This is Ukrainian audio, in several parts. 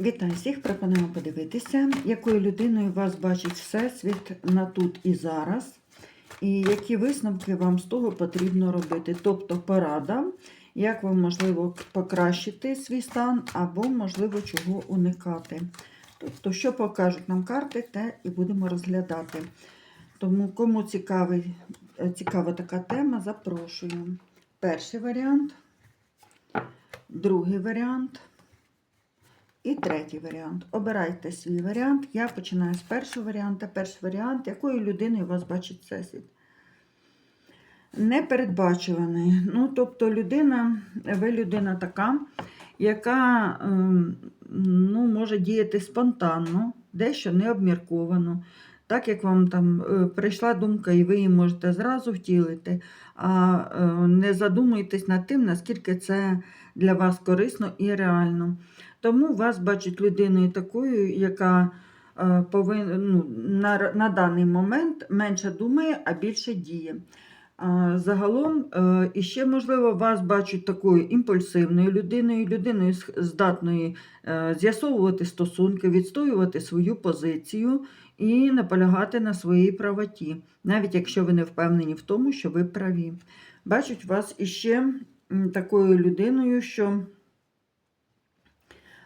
Вітаю всіх! Пропонуємо подивитися, якою людиною вас бачить Всесвіт на тут і зараз, і які висновки вам з того потрібно робити. Тобто порада, як ви, можливо, покращити свій стан, або, можливо, чого уникати. Тобто, що покажуть нам карти, те і будемо розглядати. Тому, кому цікавий, цікава така тема, запрошую. Перший варіант, другий варіант. І третій варіант. Обирайте свій варіант. Я починаю з першого варіанту. Перший варіант, якою людиною вас бачить всесвіт. Непередбачуваний. Ну, тобто, людина, ви людина така, яка ем, ну, може діяти спонтанно, дещо необмірковано. Так як вам там е, прийшла думка, і ви її можете зразу втілити, а е, не задумуйтесь над тим, наскільки це для вас корисно і реально. Тому вас бачать людиною такою, яка е, повинна ну, на, на даний момент менше думає, а більше діє. А, Загалом, е, і ще, можливо, вас бачать такою імпульсивною людиною, людиною здатною е, з'ясовувати стосунки, відстоювати свою позицію і наполягати на своїй правоті, навіть якщо ви не впевнені в тому, що ви праві. Бачать вас іще такою людиною, що Е,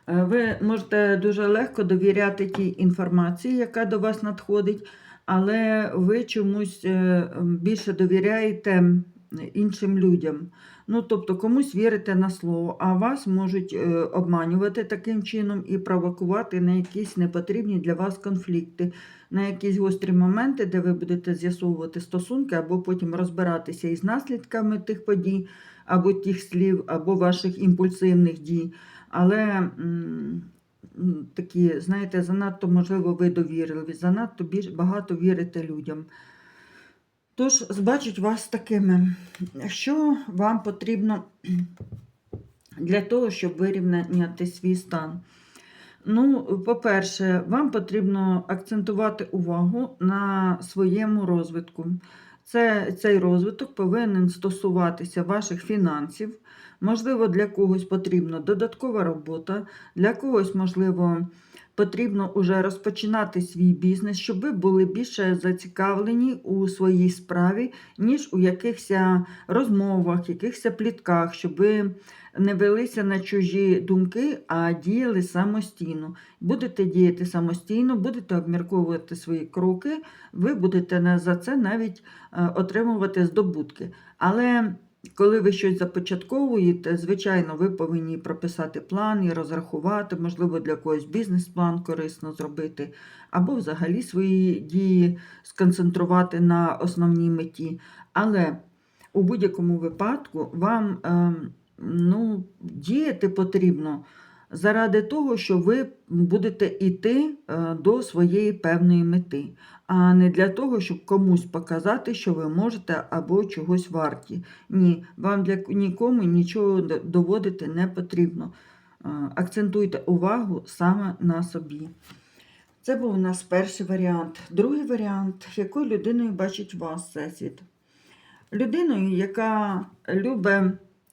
Ви можете дуже легко довіряти тій інформації, яка до вас надходить, але ви чомусь е, більше довіряєте іншим людям. Ну, тобто комусь вірите на слово, а вас можуть е, обманювати таким чином і провокувати на якісь непотрібні для вас конфлікти, на якісь гострі моменти, де ви будете з'ясовувати стосунки, або потім розбиратися із наслідками тих подій, або тих слів, або ваших імпульсивних дій. Але такі, знаєте, занадто, можливо, ви довірливі, занадто більш багато вірите людям. Тож, збачить вас такими, що вам потрібно для того, щоб вирівняти свій стан. Ну, по-перше, вам потрібно акцентувати увагу на своєму розвитку. Це, цей розвиток повинен стосуватися ваших фінансів. Можливо, для когось потрібна додаткова робота, для когось, можливо, потрібно вже розпочинати свій бізнес, щоб ви були більше зацікавлені у своїй справі, ніж у якихось розмовах, якихось плітках, щоб ви не велися на чужі думки, а діяли самостійно. Будете діяти самостійно, будете обмірковувати свої кроки, ви будете за це навіть е, отримувати здобутки. Але коли ви щось започатковуєте, звичайно, ви повинні прописати план і розрахувати, можливо, для когось бізнес-план корисно зробити, або взагалі свої дії сконцентрувати на основній меті. Але у будь-якому випадку вам ем, ну, діяти потрібно заради того, що ви будете йти е, до своєї певної мети, а не для того, щоб комусь показати, що ви можете або чогось варті. Ні, вам для нікому нічого доводити не потрібно. Е, Акцентуйте увагу саме на собі. Це був у нас перший варіант. Другий варіант, якою людиною бачить вас всесвіт. Людиною, яка любить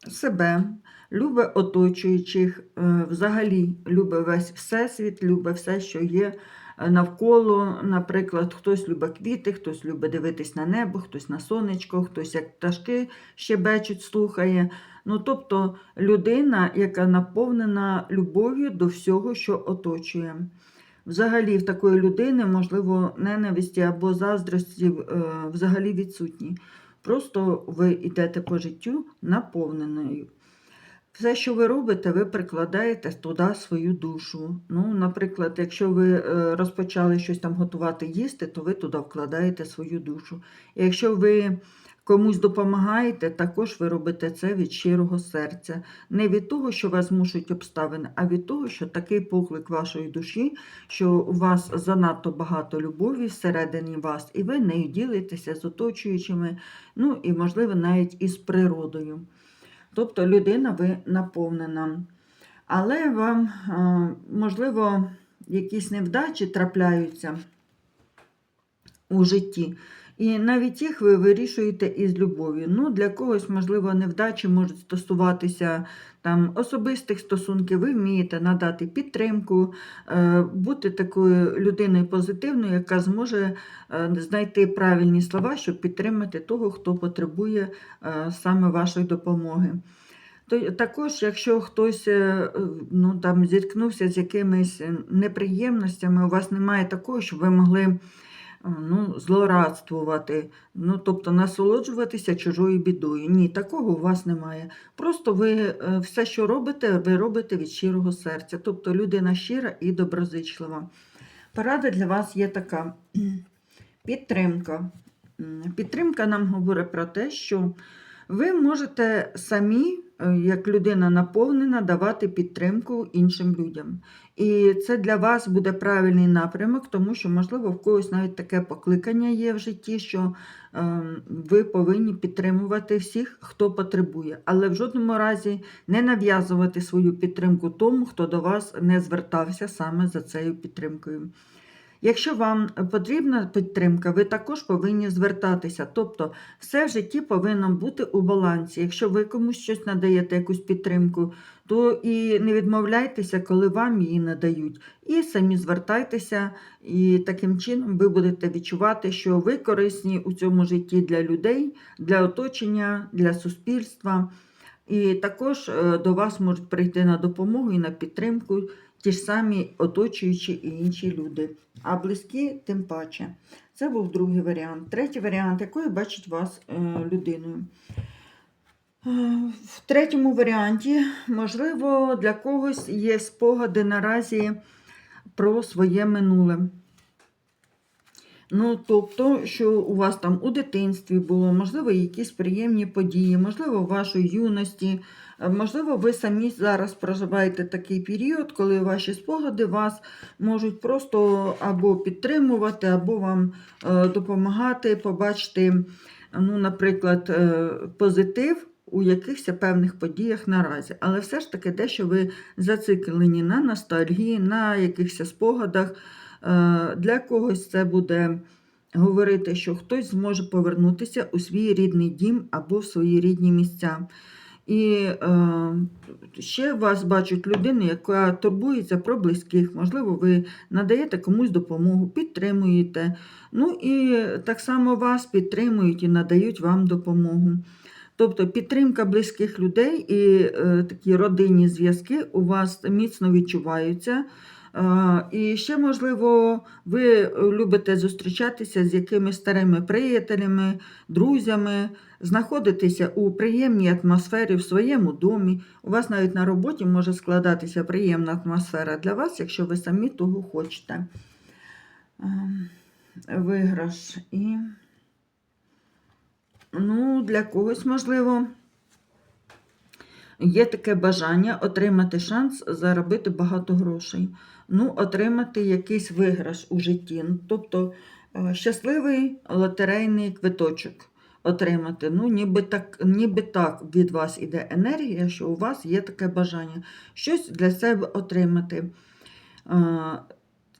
себе, любить оточуючих, е, взагалі любить весь всесвіт, любить все, що є е, навколо. Наприклад, хтось любить квіти, хтось любить дивитись на небо, хтось на сонечко, хтось як пташки щебечуть, слухає. Ну, тобто людина, яка наповнена любов'ю до всього, що оточує. Взагалі, в такої людини, можливо, ненависті або заздрості е, взагалі відсутні. Просто ви йдете по життю наповненою. Все, що ви робите, ви прикладаєте туди свою душу. Ну, наприклад, якщо ви е, розпочали щось там готувати їсти, то ви туди вкладаєте свою душу. Якщо ви комусь допомагаєте, також ви робите це від щирого серця. Не від того, що вас змушують обставини, а від того, що такий поклик вашої душі, що у вас занадто багато любові всередині вас, і ви нею ділитеся з оточуючими, ну і, можливо, навіть із природою. Тобто людина ви наповнена. Але вам, можливо, якісь невдачі трапляються у житті. І навіть їх ви вирішуєте із любов'ю. Ну, для когось, можливо, невдачі можуть стосуватися там, особистих стосунків, ви вмієте надати підтримку, е, бути такою людиною позитивною, яка зможе е, знайти правильні слова, щоб підтримати того, хто потребує е, саме вашої допомоги. Також, якщо хтось ну, там, зіткнувся з якимись неприємностями, у вас немає такого, щоб ви могли ну, злорадствувати, ну, тобто насолоджуватися чужою бідою. Ні, такого у вас немає. Просто ви е, все, що робите, ви робите від щирого серця. Тобто людина щира і доброзичлива. Порада для вас є така: підтримка. Підтримка нам говорить про те, що ви можете самі, е, як людина наповнена, давати підтримку іншим людям. І це для вас буде правильний напрямок, тому що, можливо, в когось навіть таке покликання є в житті, що е, ви повинні підтримувати всіх, хто потребує, але в жодному разі не нав'язувати свою підтримку тому, хто до вас не звертався саме за цією підтримкою. Якщо вам потрібна підтримка, ви також повинні звертатися. Тобто, все в житті повинно бути у балансі. Якщо ви комусь щось надаєте, якусь підтримку, то і не відмовляйтеся, коли вам її надають. І самі звертайтеся, і таким чином ви будете відчувати, що ви корисні у цьому житті для людей, для оточення, для суспільства. І також е, до вас можуть прийти на допомогу і на підтримку ті ж самі оточуючі і інші люди. А близькі тим паче. Це був другий варіант. Третій варіант, якою бачить вас е, людиною. Е, В третьому варіанті, можливо, для когось є спогади наразі про своє минуле. Ну, тобто, що у вас там у дитинстві було, можливо, якісь приємні події, можливо, в вашій юності, е, можливо, ви самі зараз проживаєте такий період, коли ваші спогади вас можуть просто або підтримувати, або вам е, допомагати побачити, ну, наприклад, е, позитив у якихось певних подіях наразі. Але все ж таки дещо ви зациклені на ностальгії, на якихось спогадах. Е, Для когось це буде говорити, що хтось зможе повернутися у свій рідний дім або в свої рідні місця. І е, ще вас бачать людини, яка турбується про близьких. Можливо, ви надаєте комусь допомогу, підтримуєте. Ну і так само вас підтримують і надають вам допомогу. Тобто підтримка близьких людей і е, такі родинні зв'язки у вас міцно відчуваються. Е, І ще, можливо, ви любите зустрічатися з якимись старими приятелями, друзями, знаходитися у приємній атмосфері в своєму домі. У вас навіть на роботі може складатися приємна атмосфера для вас, якщо ви самі того хочете. Ем, Виграш і. Ну, для когось, можливо, є таке бажання отримати шанс заробити багато грошей. Ну, отримати якийсь виграш у житті. Ну, тобто е, щасливий лотерейний квиточок отримати. Ну, ніби так, ніби так від вас іде енергія, що у вас є таке бажання щось для себе отримати.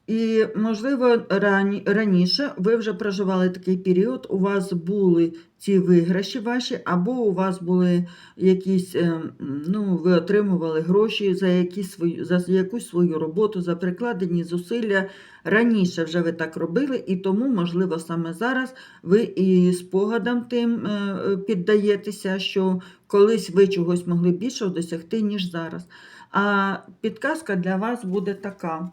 Е, І, можливо, рані, раніше ви вже проживали такий період, у вас були ці виграші ваші, або у вас були якісь, е, ну, ви отримували гроші за, якісь свою, за якусь свою роботу, за прикладені зусилля. Раніше вже ви так робили, і тому, можливо, саме зараз ви і спогадам тим е, піддаєтеся, що колись ви чогось могли більше досягти, ніж зараз. А підказка для вас буде така.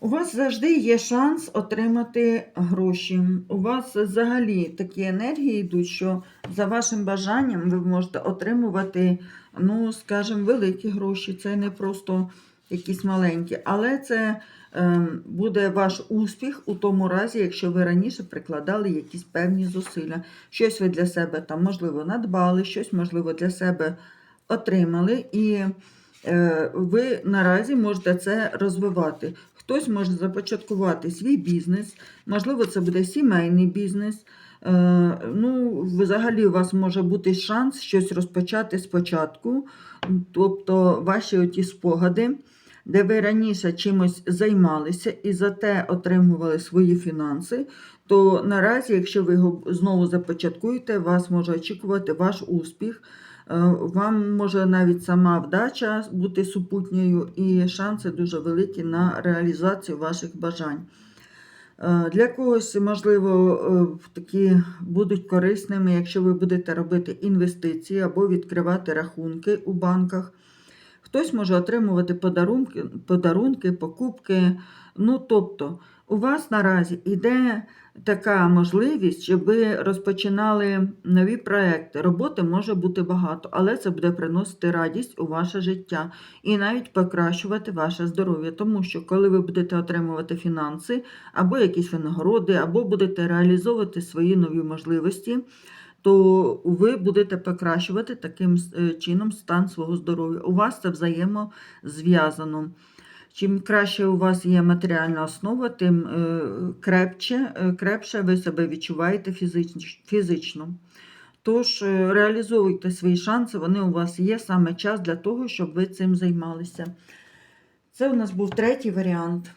У вас завжди є шанс отримати гроші. У вас взагалі такі енергії йдуть, що за вашим бажанням ви можете отримувати, ну, скажімо, великі гроші. Це не просто якісь маленькі, але це е, буде ваш успіх у тому разі, якщо ви раніше прикладали якісь певні зусилля. Щось ви для себе там, можливо, надбали, щось, можливо, для себе отримали. І е, ви наразі можете це розвивати. Хтось може започаткувати свій бізнес, можливо, це буде сімейний бізнес. Е, Ну, взагалі, у вас може бути шанс щось розпочати спочатку, тобто ваші оті спогади. де ви раніше чимось займалися і за те отримували свої фінанси, то наразі, якщо ви його знову започаткуєте, вас може очікувати ваш успіх. Е, Вам може навіть сама вдача бути супутньою, і шанси дуже великі на реалізацію ваших бажань. Е, Для когось, можливо, е, такі будуть корисними, якщо ви будете робити інвестиції або відкривати рахунки у банках. Хтось може отримувати подарунки, подарунки, покупки. Ну, тобто, у вас наразі йде така можливість, щоб ви розпочинали нові проекти. Роботи може бути багато, але це буде приносити радість у ваше життя і навіть покращувати ваше здоров'я. Тому що, коли ви будете отримувати фінанси або якісь винагороди, або будете реалізовувати свої нові можливості, то ви будете покращувати таким е, чином стан свого здоров'я. У вас це взаємозв'язано. Чим краще у вас є матеріальна основа, тим е, крепче, е, крепше ви себе відчуваєте фізич- фізично. Тож е, реалізовуйте свої шанси, вони у вас є саме час для того, щоб ви цим займалися. Це у нас був третій варіант.